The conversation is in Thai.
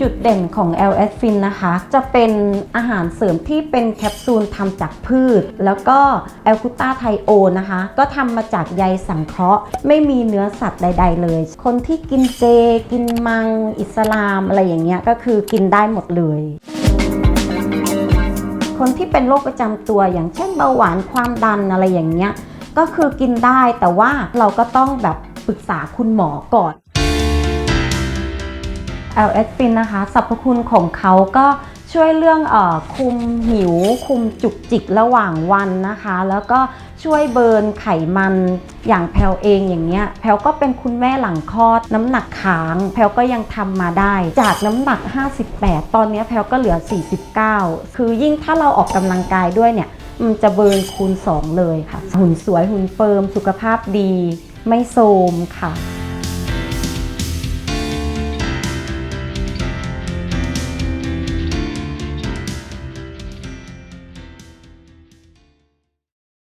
จุดเด่นของ LS Fin นะคะ จะเป็นอาหารเสริมที่เป็นแคปซูลทำจากพืช แล้วก็แอลคูตาไทโอนะคะ ก็ทำมาจากใยสังเคราะห์ ไม่มีเนื้อสัตว์ใด ๆ เลย คนที่กินเจ กินมัง อิสลาม อะไรอย่างเงี้ยก็คือกินได้หมดเลยคนที่เป็นโรคประจำตัวอย่างเช่นเบาหวานความดันอะไรอย่างเงี้ยก็คือกินได้แต่ว่าเราก็ต้องแบบปรึกษาคุณหมอก่อน l s f i n นะคะสรรพคุณของเขาก็ช่วยเรื่องเออคุมหิว คุมจุกจิกระหว่างวันนะคะ แล้วก็ช่วยเบิร์นไขมันอย่างแพลวเองอย่างเงี้ยแพลวก็เป็นคุณแม่หลังคลอด น้ำหนักค้างแพลวก็ยังทำมาได้ จากน้ำหนัก 58 ตอนนี้แพลวก็เหลือ 49 คือยิ่งถ้าเราออกกำลังกายด้วยเนี่ยมันจะเบิร์นคูณ 2 เลยค่ะ หุ่นสวยหุ่นเฟิร์มสุขภาพดี ไม่โทรมค่ะ